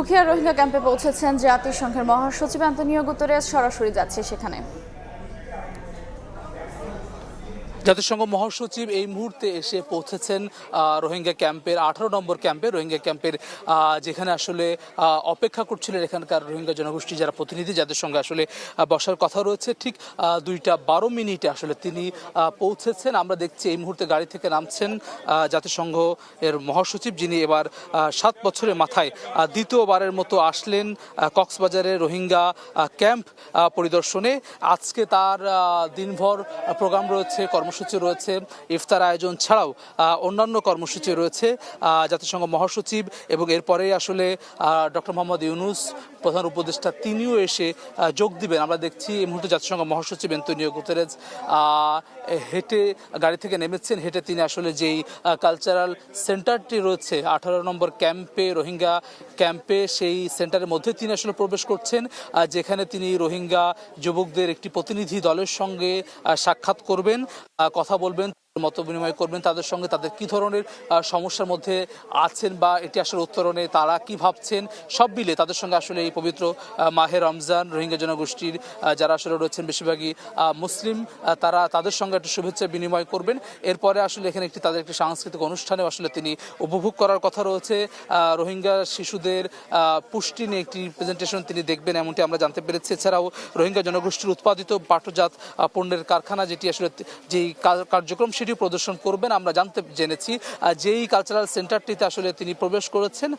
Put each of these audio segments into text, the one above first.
উখিয়া রোহিঙ্গা ক্যাম্পে পৌঁছেছেন জাতিসংঘের মহাসচিব অ্যান্তনিও গুতরেস সরাসরি যাচ্ছে সেখানে। জাতিসংঘ মহাসচিব এই মুহূর্তে এসে পৌঁছেছেন রোহিঙ্গা ক্যাম্পের, আঠারো নম্বর ক্যাম্পে, রোহিঙ্গা ক্যাম্পের যেখানে আসলে অপেক্ষা করছিলেন এখানকার রোহিঙ্গা জনগোষ্ঠী যারা প্রতিনিধি যাদের সঙ্গে আসলে বসার কথা রয়েছে। ঠিক দুইটা বারো মিনিটে আসলে তিনি পৌঁছেছেন। আমরা দেখছি এই মুহূর্তে গাড়ি থেকে নামছেন জাতিসংঘ এর মহাসচিব যিনি এবার সাত বছরের মাথায় দ্বিতীয়বারের মতো আসলেন কক্সবাজারে রোহিঙ্গা ক্যাম্প পরিদর্শনে। আজকে তার দিনভর প্রোগ্রাম রয়েছে কর্মসূচি রয়েছে, ইফতার আয়োজন ছাড়াও অন্যান্য কর্মসূচি রয়েছে জাতিসংঘ মহাসচিব এবং এরপরে আসলে ডক্টর মোহাম্মদ ইউনুস, প্রধান উপদেষ্টা, তিনিও এসে যোগ দিবেন। আমরা দেখছি এই মুহূর্তে জাতিসংঘ মহাসচিব এন্তনিও গুতেরেজ হেঁটে গাড়ি থেকে নেমেছেন। হেঁটে তিনি আসলে যেই কালচারাল সেন্টারটি রয়েছে, আঠারো নম্বর ক্যাম্পে, রোহিঙ্গা ক্যাম্পে, সেই সেন্টারের মধ্যে তিনি আসলে প্রবেশ করছেন যেখানে তিনি রোহিঙ্গা যুবকদের একটি প্রতিনিধি দলের সঙ্গে সাক্ষাৎ করবেন। কথা বলবেন। মত বিনিময় করবেন তাদের সঙ্গে, তাদের কি ধরনের সমস্যার মধ্যে আছেন বা এটি আসলে উত্তরণে তারা কি ভাবছেন, সব মিলে তাদের সঙ্গে আসলে এই পবিত্র মাহে রমজান রোহিঙ্গা জনগোষ্ঠীর যারা আসলে রয়েছেন বেশিরভাগই মুসলিম তারা তাদের সঙ্গে একটা শুভেচ্ছা বিনিময় করবেন। এরপরে আসলে এখানে একটি তাদের একটি সাংস্কৃতিক অনুষ্ঠানে আসলে তিনি উপভোগ করার কথা রয়েছে। রোহিঙ্গা শিশুদের পুষ্টি নিয়ে একটি প্রেজেন্টেশন তিনি দেখবেন, এমনটি আমরা জানতে পেরেছি। এছাড়াও রোহিঙ্গা জনগোষ্ঠীর উৎপাদিত পাটজাত পণ্যের কারখানা যেটি আসলে যেই কার- কার্যক্রম সেটি প্রদর্শন করবেন আমরা জানতে জেনেছি যেই কালচারাল সেন্টারটিতে আসলে তিনি প্রবেশ করেছেন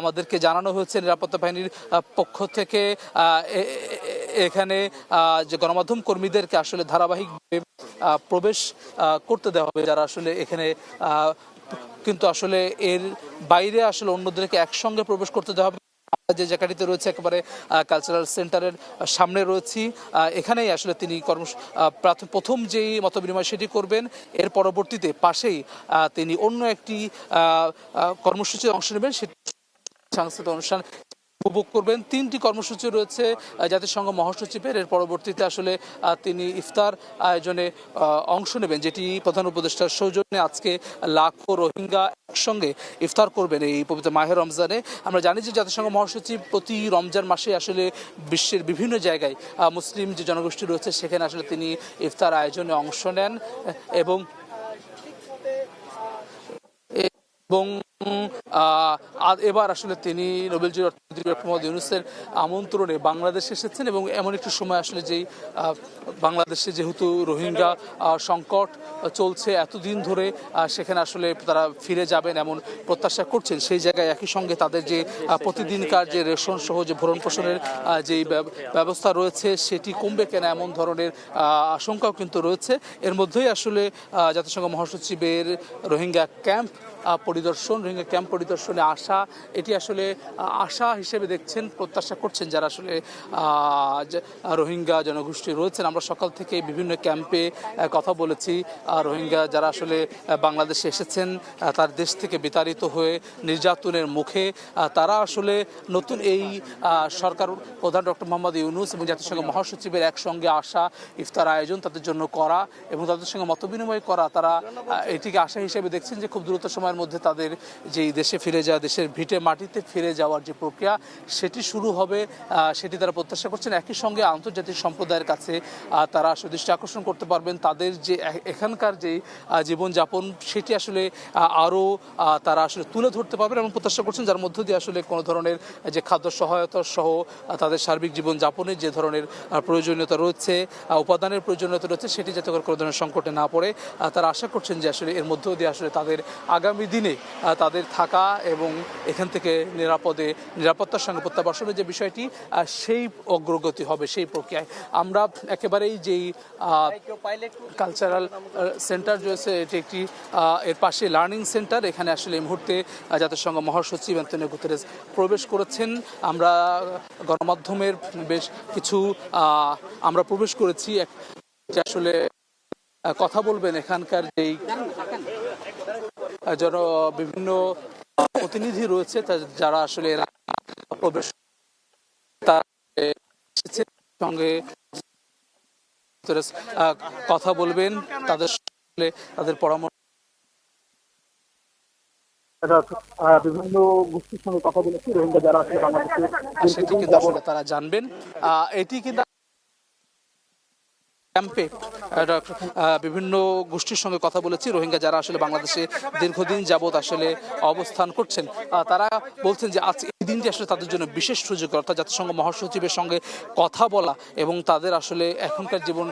আমাদেরকে জানানো হয়েছে নিরাপত্তা বাহিনীর পক্ষ থেকে এখানে যে গণমাধ্যম কর্মীদেরকে আসলে ধারাবাহিকভাবে আহ, প্রবেশ করতে দেওয়া হবে যারা আসলে এখানে কিন্তু আসলে এর বাইরে আসলে অন্যদেরকে একসঙ্গে প্রবেশ করতে দেওয়া হবে। যে জায়গাটিতে রয়েছে একেবারে কালচারাল সেন্টারের সামনে রয়েছি এখানেই আসলে তিনি কর্ম প্রথম যেই মত বিনিময় সেটি করবেন, এর পরবর্তীতে পাশেই তিনি অন্য একটি কর্মসূচিতে অংশ নেবেন, সেটি সাংস্কৃতিক অনুষ্ঠান উপভোগ করবেন। তিনটি কর্মসূচি রয়েছে জাতিসংঘ মহাসচিবের। এর পরবর্তীতে আসলে তিনি ইফতার আয়োজনে অংশ নেবেন, যেটি প্রধান উপদেষ্টার সৌজন্যে আজকে লাখো রোহিঙ্গা একসঙ্গে ইফতার করবেন এই পবিত্র মাহের রমজানে। আমরা জানি যে জাতিসংঘ মহাসচিব প্রতি রমজান মাসে আসলে বিশ্বের বিভিন্ন জায়গায় মুসলিম যে জনগোষ্ঠী রয়েছে, সেখানে আসলে তিনি ইফতার আয়োজনে অংশ নেন, এবং এবং এবার আসলে তিনি নোবেলজি অর্থনীতি মোহাম্মদ ইউনুসের আমন্ত্রণে বাংলাদেশে এসেছেন এবং এমন একটি সময় আসলে যেই বাংলাদেশে যেহেতু রোহিঙ্গা সংকট চলছে এতদিন ধরে সেখানে আসলে তারা ফিরে যাবেন এমন প্রত্যাশা করছেন, সেই জায়গায় একই সঙ্গে তাদের যে প্রতিদিনকার যে রেশন সহ যে ভরণ পোষণের যেই ব্যব- ব্যবস্থা রয়েছে সেটি কমবে কেনা এমন ধরনের আশঙ্কাও কিন্তু রয়েছে। এর মধ্যেই আসলে জাতিসংঘ মহাসচিবের রোহিঙ্গা ক্যাম্প পরিদর্শন রোহিঙ্গা ক্যাম্প পরিদর্শনে আসা, এটি আসলে আশা হিসেবে দেখছেন, প্রত্যাশা করছেন যারা আসলে রোহিঙ্গা জনগোষ্ঠী রয়েছেন। আমরা সকাল থেকে বিভিন্ন ক্যাম্পে কথা বলেছি। রোহিঙ্গা যারা আসলে বাংলাদেশে এসেছেন তার দেশ থেকে বিতাড়িত হয়ে নির্যাতনের মুখে তারা আসলে নতুন এই সরকার প্রধান ডক্টর মোহাম্মদ ইউনুস এবং জাতিসংঘ মহাসচিবের একসঙ্গে আসা, ইফতার আয়োজন তাদের জন্য করা এবং তাদের সঙ্গে মতবিনিময় করা, তারা এটিকে আশা হিসেবে দেখছেন যে খুব দ্রুত সময়ের মধ্যে তাদের যেই দেশে ফিরে যাওয়া, দেশের ভিটে মাটিতে ফিরে যাওয়ার যে প্রক্রিয়া, সেটি শুরু হবে সেটি তারা প্রত্যাশা করছেন। একই সঙ্গে আন্তর্জাতিক সম্প্রদায়ের কাছে তারা আসলে দৃষ্টি আকর্ষণ করতে পারবেন। তাদের যে এখানকার যে জীবনযাপন, সেটি আসলে আরও তারা আসলে তুলে ধরতে পারবেন এমন প্রত্যাশা করছেন, যার মধ্য দিয়ে আসলে কোনো ধরনের যে খাদ্য সহায়তা সহ তাদের সার্বিক জীবনযাপনের যে ধরনের প্রয়োজনীয়তা রয়েছে উপাদানের প্রয়োজনীয়তা রয়েছে, সেটি যাতে করে কোনো ধরনের সংকটে না পড়ে। তারা আশা করছেন যে আসলে এর মধ্য দিয়ে আসলে তাদের আগামী দিনে তাদের থাকা এবং এখান থেকে নিরাপদে, নিরাপত্তার সঙ্গে প্রত্যাবাসনের যে বিষয়টি সেই অগ্রগতি হবে, সেই প্রক্রিয়ায়। আমরা একেবারেই যেই কালচারাল সেন্টার রয়েছে, এটি একটি এর পাশে লার্নিং সেন্টার এখানে আসলে এই মুহূর্তে জাতিসংঘ মহাসচিব অ্যান্তনিও গুতেরেস প্রবেশ করেছেন। আমরা গণমাধ্যমের বেশ কিছু আমরা প্রবেশ করেছি আসলে কথা বলবেন এখানকার যেই জন বিভিন্ন প্রতিনিধি রয়েছে যারা আসলে প্রবেশ সঙ্গে কথা বলবেন তাদের সঙ্গে তাদের পরামর্শ বিভিন্ন গোষ্ঠীর সঙ্গে কথা বলেছি রোহিঙ্গা যারা আসলে বাংলাদেশে সেটি কিন্তু আসলে তারা জানবেন। আহ, এটি কিন্তু ক্যাম্পে বিভিন্ন গোষ্ঠীর সঙ্গে কথা বলেছি। রোহিঙ্গা যারা আসলে বাংলাদেশে দীর্ঘদিন যাবৎ আসলে অবস্থান করছেন তারা বলছেন যে আজ দিনটি আসলে তাদের জন্য বিশেষ সুযোগ অর্থাৎ জাতিসংঘ মহাসচিবের সঙ্গে কথা বলা এবং তাদের আসলে এখনকার জীবন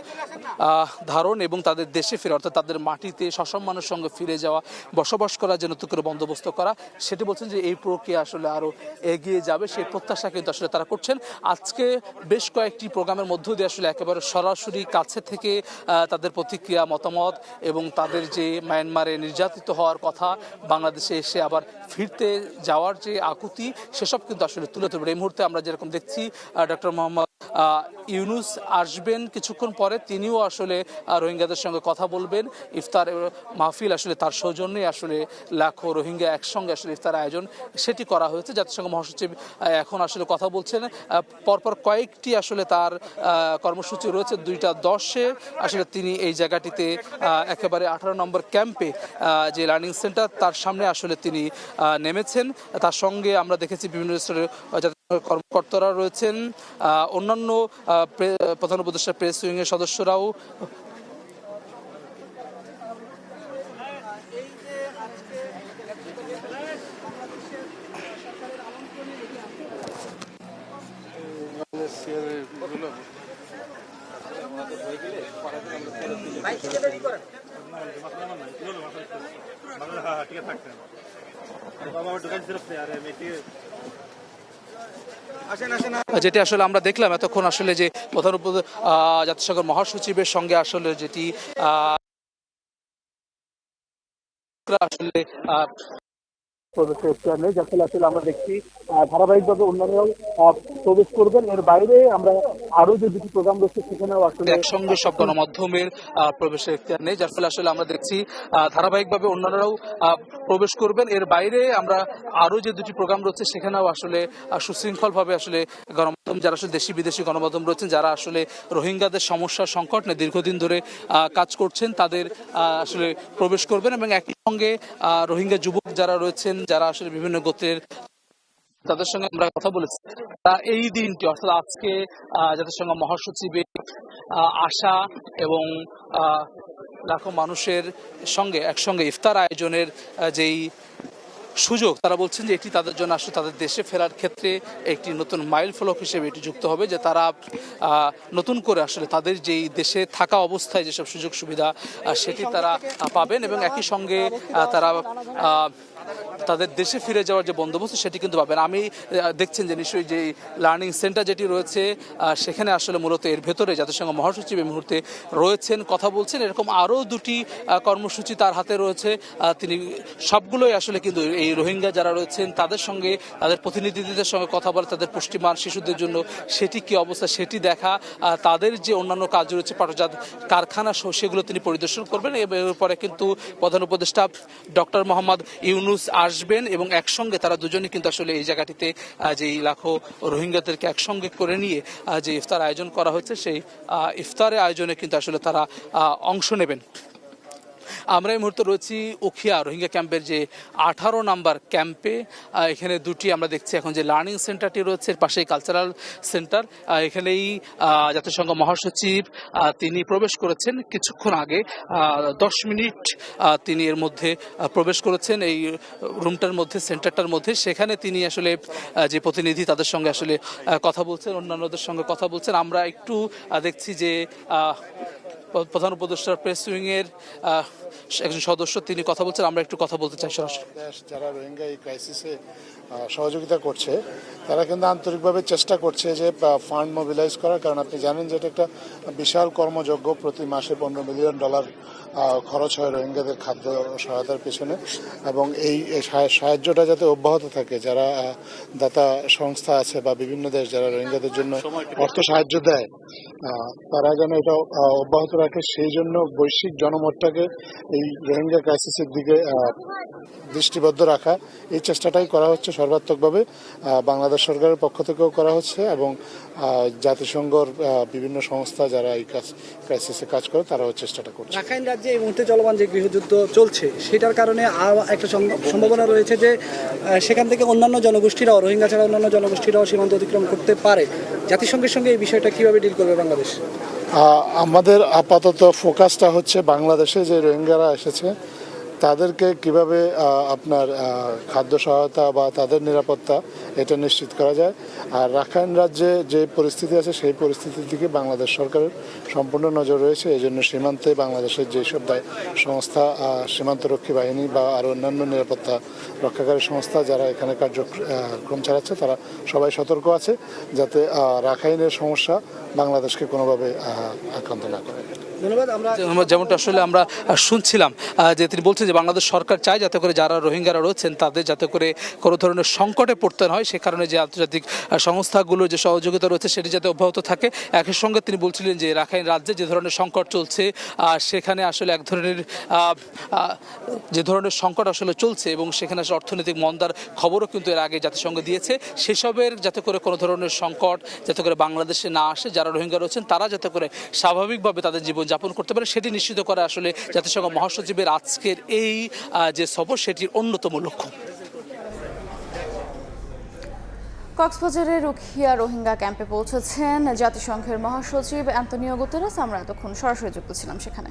ধারণ এবং তাদের দেশে ফিরে, অর্থাৎ তাদের মাটিতে সসম্মানের সঙ্গে ফিরে যাওয়া, বসবাস করার জন্য করে বন্দোবস্ত করা, সেটি বলছেন যে এই প্রক্রিয়া আসলে আরও এগিয়ে যাবে। সেই প্রত্যাশা কিন্তু আসলে তারা করছেন। আজকে বেশ কয়েকটি প্রোগ্রামের মধ্য দিয়ে আসলে একেবারে সরাসরি কাছে থেকে তাদের প্রতিক্রিয়া, মতামত এবং তাদের যে মায়ানমারে নির্যাতিত হওয়ার কথা, বাংলাদেশে এসে আবার ফিরতে যাওয়ার যে আকুতি সেসব কিন্তু আসলে তুলে ধরবে। এই মুহূর্তে আমরা যেরকম দেখছি ডক্টর মোহাম্মদ ইউনুস আসবেন কিছুক্ষণ পরে, তিনিও আসলে রোহিঙ্গাদের সঙ্গে কথা বলবেন। ইফতার মাহফিল আসলে তার সৌজন্যে আসলে লাখো রোহিঙ্গা একসঙ্গে আসলে ইফতার আয়োজন সেটি করা হয়েছে। জাতিসংঘ মহাসচিব এখন আসলে কথা বলছেন। পরপর কয়েকটি আসলে তার কর্মসূচি রয়েছে। দুইটা দশে আসলে তিনি এই জায়গাটিতে একেবারে আঠারো নম্বর ক্যাম্পে যে লার্নিং সেন্টার, তার সামনে আসলে তিনি নেমেছেন। তার সঙ্গে আমরা দেখেছি বিভিন্ন স্তরের কর্মকর্তারা রয়েছেন অন্যান্য প্রধান উপদেষ্টা প্রেস উইংয়ের সদস্যরাও। যেটি আসলে আমরা দেখলাম এতক্ষণ আসলে যে প্রধান উপ জাতিসংঘের মহাসচিবের সঙ্গে আসলে যেটি আসলে আহ, করতে ইচ্ছা যার ফলে আসলে আমরা দেখছি। ধারাবাহিকভাবে অন্যান্যরাও প্রবেশ করবেন। এর বাইরে আমরা আরও যে দুটি প্রোগ্রাম রয়েছে সেখানেও আসলে একসঙ্গে সব গণমাধ্যমের প্রবেশের এখতিয়ার নেই যার ফলে আসলে আমরা দেখছি ধারাবাহিকভাবে অন্যান্যরাও প্রবেশ করবেন। এর বাইরে আমরা আরও যে দুটি প্রোগ্রাম রয়েছে সেখানেও আসলে সুশৃঙ্খল ভাবে আসলে গণমাধ্যম যারা আসলে দেশি বিদেশি গণমাধ্যম রয়েছেন যারা আসলে রোহিঙ্গাদের সমস্যার সংকট নিয়ে দীর্ঘদিন ধরে কাজ করছেন তাদের আসলে প্রবেশ করবেন এবং একই সঙ্গে রোহিঙ্গা যুবক যারা রয়েছেন যারা আসলে বিভিন্ন গোত্রের তাদের সঙ্গে আমরা কথা বলেছি। এই দিনটি অর্থাৎ আজকে আহ, জাতিসংঘ মহাসচিবের আশা এবং লাখো মানুষের সঙ্গে একসঙ্গে ইফতার আয়োজনের যেই সুযোগ। তারা বলছেন যে এটি তাদের জন্য আসলে তাদের দেশে ফেরার ক্ষেত্রে একটি নতুন মাইল ফলক হিসেবে এটি যুক্ত হবে, যে তারা নতুন করে আসলে তাদের যেই দেশে থাকা অবস্থায় যেসব সুযোগ সুবিধা সেটি তারা পাবেন এবং একই সঙ্গে তারা তাদের দেশে ফিরে যাওয়ার যে বন্দোবস্ত সেটি কিন্তু পাবেন। আমি দেখছেন যে নিশ্চয়ই যে লার্নিং সেন্টার যেটি রয়েছে সেখানে আসলে মূলত এর ভেতরে জাতিসংঘ মহাসচিব এই মুহূর্তে রয়েছেন, কথা বলছেন। এরকম আরও দুটি কর্মসূচি তার হাতে রয়েছে তিনি সবগুলোই আসলে কিন্তু এই রোহিঙ্গা যারা রয়েছেন, তাদের সঙ্গে, তাদের প্রতিনিধিদের সঙ্গে কথা বলা, তাদের পুষ্টিমান শিশুদের জন্য সেটি কি অবস্থা সেটি দেখা তাদের যে অন্যান্য কাজ রয়েছে, পাটজাত কারখানা সেগুলো তিনি পরিদর্শন করবেন। এরপরে কিন্তু প্রধান উপদেষ্টা ডক্টর মোহাম্মদ ইউনুস আসবেন এবং একসঙ্গে তারা দুজনে কিন্তু আসলে এই জায়গাটিতে যে এই লাখো রোহিঙ্গাদেরকে একসঙ্গে করে নিয়ে যে ইফতার আয়োজন করা হয়েছে, সেই ইফতারের আয়োজনে কিন্তু আসলে তারা অংশ নেবেন। আমরা এই মুহূর্তে রয়েছি উখিয়া রোহিঙ্গা ক্যাম্পের যে আঠারো নাম্বার ক্যাম্পে এখানে দুটি আমরা দেখছি। এখন যে লার্নিং সেন্টারটি রয়েছে পাশেই কালচারাল সেন্টার এখানেই জাতিসংঘ মহাসচিব তিনি প্রবেশ করেছেন কিছুক্ষণ আগে। দশ মিনিট তিনি এর মধ্যে প্রবেশ করেছেন এই রুমটার মধ্যে, সেন্টারটার মধ্যে। সেখানে তিনি আসলে যে প্রতিনিধি তাদের সঙ্গে আসলে কথা বলছেন, অন্যান্যদের সঙ্গে কথা বলছেন। আমরা একটু দেখছি যে প্রধান উপদেষ্টার প্রেস উইংয়ের একজন সদস্য তিনি কথা বলছেন আমরা একটু কথা বলতে চাই সরাসরি। যারা রোহিঙ্গা এই ক্রাইসিসে সহযোগিতা করছে তারা কিন্তু আন্তরিকভাবে চেষ্টা করছে যে ফান্ড মোবিলাইজ করার কারণ আপনি জানেন যে এটা একটা বিশাল কর্মযজ্ঞ প্রতি মাসে পনেরো মিলিয়ন ডলার আহ, খরচ হয় রোহিঙ্গাদের খাদ্য সহায়তার পেছনে এবং এই সাহায্যটা যাতে অব্যাহত থাকে যারা আহ, দাতা সংস্থা আছে বা বিভিন্ন দেশ যারা রোহিঙ্গাদের জন্য অর্থ সাহায্য দেয় আহ, তারা যেন এটা অব্যাহত রাখে সেই জন্য বৈশ্বিক জনমতটাকে এই রোহিঙ্গা ক্রাইসিসের দিকে দৃষ্টিবদ্ধ রাখা, এই চেষ্টাটাই করা হচ্ছে সর্বাত্মকভাবে। বাংলাদেশ সরকারের পক্ষ থেকেও করা হচ্ছে এবং জাতিসংঘর বিভিন্ন সংস্থা যারা এই কাজ, ক্রাইসিসে কাজ করে, তারাও চেষ্টাটা করছে। রাখাইন রাজ্যে এই মুহূর্তে চলমান যে গৃহযুদ্ধ চলছে, সেটার কারণে আর একটা সম্ভাবনা রয়েছে যে সেখান থেকে অন্যান্য জনগোষ্ঠীরাও, রোহিঙ্গা ছাড়া অন্যান্য জনগোষ্ঠীরাও সীমান্ত অতিক্রম করতে পারে। জাতিসংঘের সঙ্গে এই বিষয়টা কীভাবে ডিল করবে বাংলাদেশ? আমাদের আপাতত ফোকাসটা হচ্ছে বাংলাদেশে যে রোহিঙ্গারা এসেছে তাদেরকে কীভাবে আপনার খাদ্য সহায়তা বা তাদের নিরাপত্তা এটা নিশ্চিত করা যায়। আর রাখাইন রাজ্যে যে পরিস্থিতি আছে, সেই পরিস্থিতির দিকে বাংলাদেশ সরকারের সম্পূর্ণ নজর রয়েছে। এই জন্য সীমান্তে বাংলাদেশের যেসব সংস্থা সীমান্তরক্ষী বাহিনী বা আর অন্যান্য নিরাপত্তা রক্ষাকারী সংস্থা যারা এখানে কার্যক্রম চালাচ্ছে, তারা সবাই সতর্ক আছে যাতে রাখাইনের সমস্যা বাংলাদেশকে কোনোভাবে আক্রান্ত না করে। ধন্যবাদ যেমনটা আসলে আমরা শুনছিলাম যে তিনি বলছেন যে বাংলাদেশ সরকার চায় যাতে করে যারা রোহিঙ্গারা রয়েছেন তাদের যাতে করে কোনো ধরনের সংকটে পড়তে হয়, সে কারণে যে আন্তর্জাতিক সংস্থাগুলোর যে সহযোগিতা রয়েছে সেটি যাতে অব্যাহত থাকে। একই সঙ্গে তিনি বলছিলেন যে রাখাইন রাজ্যে যে ধরনের সংকট চলছে সেখানে আসলে এক ধরনের যে ধরনের সংকট আসলে চলছে এবং সেখানে আসলে অর্থনৈতিক মন্দার খবরও কিন্তু এর আগে জাতিসংঘ দিয়েছে। সেসবের যাতে করে কোনো ধরনের সংকট, যাতে করে বাংলাদেশে না আসে, যারা রোহিঙ্গা রয়েছেন তারা যাতে করে স্বাভাবিকভাবে তাদের জীবন যাপন করতে পারে, সেটি নিশ্চিত করা আসলে জাতিসংঘ মহাসচিবের আজকের এই যে সফর, সেটির অন্যতম লক্ষ্য। কক্সবাজারে রুখিয়া রোহিঙ্গা ক্যাম্পে পৌঁছেছেন জাতিসংঘের মহাসচিব অ্যান্তনিও গুতেরাস। আমরা এতক্ষণ সরাসরি যুক্ত ছিলাম সেখানে।